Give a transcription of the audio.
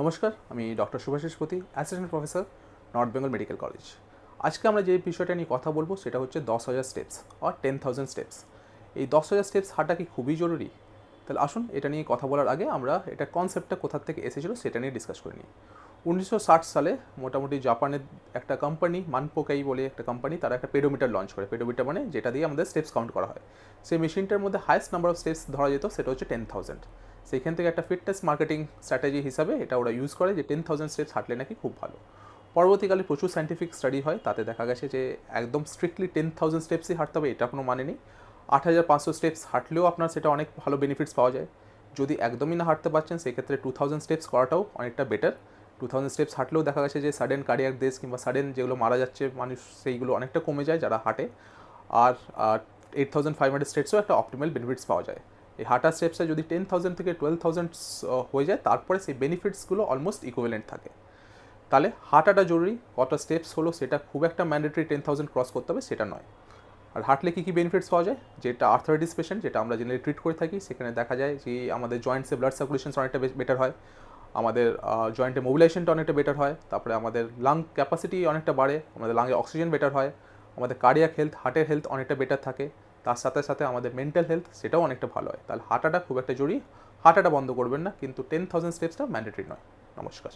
নমস্কার, আমি doctor Subhashis Pati, assistant professor, north Bengal medical college. আজকে আমরা যে বিষয়টা নিয়ে কথা বলব সেটা হচ্ছে দশ হাজার স্টেপস আর টেন থাউজেন্ড স্টেপস এই দশ হাজার স্টেপস হাঁটা কি খুবই জরুরি? তাহলে আসুন এটা নিয়ে কথা বলার আগে আমরা এটা কনসেপ্টটা কোথা থেকে এসেছিল সেটা নিয়ে ডিসকাস করে নিই। উনিশশো ষাট সালে মোটামুটি জাপানের একটা কোম্পানি মানপোকাই বলে একটা কোম্পানি তারা একটা পেডোমিটার লঞ্চ করে। পেডোমিটার মানে যেটা দিয়ে আমাদের স্টেপস কাউন্ট করা হয়। সেই মেশিনটার মধ্যে হাইয়েস্ট নাম্বার অফ স্টেপস ধরা যেত সেটা হচ্ছে টেন থাউজেন্ড সেইখান থেকে একটা ফিটনেস মার্কেটিং স্ট্র্যাটেজি হিসাবে এটা ওরা ইউজ করে যে টেন থাউজেন্ড স্টেপস হাঁটলে নাকি খুব ভালো। পরবর্তীকালে প্রচুর সাইন্টিফিক স্টাডি হয়, তাতে দেখা গেছে যে একদম স্ট্রিক্টলি টেন থাউজেন্ড স্টেপসই হাঁটতে হবে, এটা কোনো মানে নেই। আট হাজার পাঁচশো স্টেপস হাঁটলেও আপনার সেটা অনেক ভালো বেনিফিটস পাওয়া যায়। যদি একদমই না হাঁটতে পারছেন, সেক্ষেত্রে টু থাউজেন্ড স্টেপস করাটাও অনেকটা বেটার টু থাউজেন্ড স্টেপস হাঁটলেও দেখা গেছে যে সাডেন কার্ডিয়াক দেশ কিংবা সাডেন যেগুলো মারা যাচ্ছে মানুষ, সেইগুলো অনেকটা কমে যায় যারা হাঁটে। আর এইট থাউজেন্ড ফাইভ হান্ড্রেড স্টেপসও একটা অপটিমাল বেনিফিটস পাওয়া যায়। এই হাঁটা স্টেপসটা যদি টেন থাউজেন্ড থেকে টুয়েলভ থাউজেন্ড হয়ে যায়, তারপরে সেই বেনিফিটসগুলো অলমোস্ট ইকুইভ্যালেন্ট থাকে। তাহলে হাঁটাটা জরুরি, কটা স্টেপস হলো সেটা খুব একটা ম্যান্ডেটরি টেন থাউজেন্ড ক্রস করতে হবে, সেটা নয়। আর হাঁটলে কী কী বেনিফিটস পাওয়া যায়? যেটা আর্থারাইটিস পেশেন্ট যেটা আমরা জেনারেলি ট্রিট করে থাকি, সেখানে দেখা যায় যে আমাদের জয়েন্টসে ব্লাড সার্কুলেশনস অনেকটা বেটার হয়। আমাদের জয়েন্টে মোবিলাইজেশনটা অনেকটা বেটার হয়, তারপরে আমাদের লাং ক্যাপাসিটি অনেকটা বাড়ে, আমাদের লাংয়ে অক্সিজেন বেটার হয়, আমাদের কার্ডিয়াক হেলথ হার্টের হেলথ অনেকটা বেটার থাকে, তার সাথে সাথে আমাদের মেন্টাল হেলথ সেটাও অনেকটা ভালো হয়। তাহলে হাঁটাটা খুব একটা জরুরি হাঁটাটা বন্ধ করবেন না, কিন্তু টেন থাউজেন্ড স্টেপসটা ম্যান্ডেটরি নয়। নমস্কার।